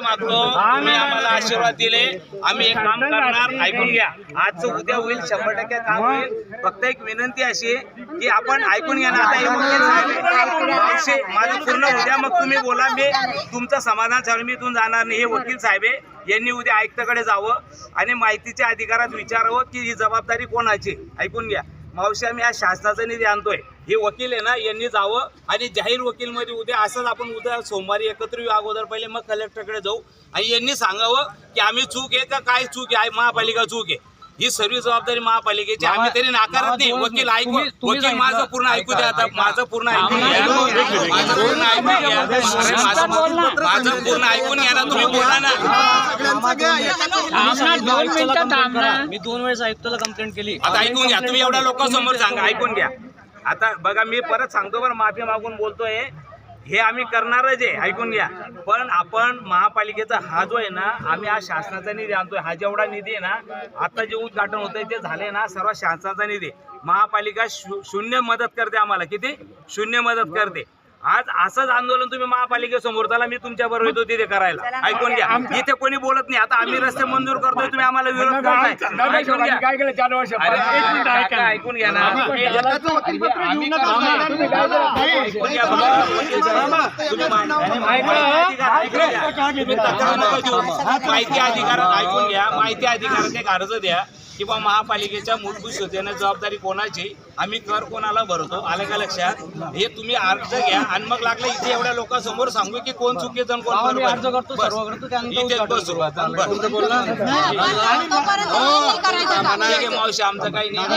माफी मागतो. तुम्ही आम्हाला आशीर्वाद दिले. आम्ही एक काम करणार ऐकून घ्या. आजचं उद्या होईल शंभर टक्के काम होईल. फक्त एक विनंती अशी की आपण ऐकून घ्या ना. आता माझं पूर्ण उद्या मग तुम्ही बोला. मी तुमचं समाधान झालं. मी इथून जाणार नाही. हे वकील साहेब यांनी उद्या आयुक्ताकडे जावं आणि माहितीच्या अधिकारात विचारावं की ही जबाबदारी कोणाची ऐकून घ्या. मावशी आम्ही या शासनाचा निधी आणतोय. हे वकील आहे ना यांनी जावं आणि जाहीर वकील मध्ये उद्या असंच आपण उद्या सोमवारी एकत्र येऊ अगोदर पहिले मग कलेक्टरकडे जाऊ. आणि यांनी सांगावं की आम्ही चूक आहे का काय चूक आहे महापालिका चूक आहे. ही सर्व जबाबदारी महापालिकेची आम्ही तरी नाकारत नाही. वकील ऐकू वकील माझं पूर्ण ऐकू द्या आता. माझं पूर्ण ऐकून घ्या. माझं पूर्ण ऐकून घ्या. माझं पूर्ण ऐकून घ्या ना. तुम्ही बोला ना. दोन मिनिटं मी दोन वेळेस आयुक्ताला कंप्लेंट केली. आता ऐकून घ्या तुम्ही एवढ्या लोकांसमोर सांगा ऐकून घ्या. आता बघा मी परत सांगतो बरं माफी मागून बोलतोय. हे आम्ही करणारच आहे ऐकून घ्या. पण आपण महापालिकेचा हा जो आहे ना आम्ही हा शासनाचा निधी आणतोय. हा जेवढा निधी आहे ना आता जे उद्घाटन होतंय ते झाले ना सर्व शासनाचा निधी. आहे. महापालिका शू- शून्य मदत करते आम्हाला. किती? शून्य मदत करते. आज असंच आंदोलन तुम्ही महापालिकेसमोर चला मी तुमच्या बरोबर येतो तिथे करायला ऐकून घ्या इथे कोणी बोलत नाही आता आम्ही रस्ते मंजूर करतोय तुम्ही आम्हाला विरोध करताय ऐकून घ्या काय केलं चार वर्ष ऐकून घ्या ना. माहिती अधिकारात ऐकून घ्या माहिती अधिकारात एक अर्ज द्या किंवा महापालिकेच्या मूलभूत सुविधेने जबाबदारी कोणाची आम्ही कर कोणाला भरतो? आलं का लक्षात? हे तुम्ही अर्ज घ्या आणि मग लागलं इथे एवढ्या लोकांसमोर सांगू की कोण चुकीचं आणि कोण आम्ही बरोबर आहे मावशी आमचं काही नाही.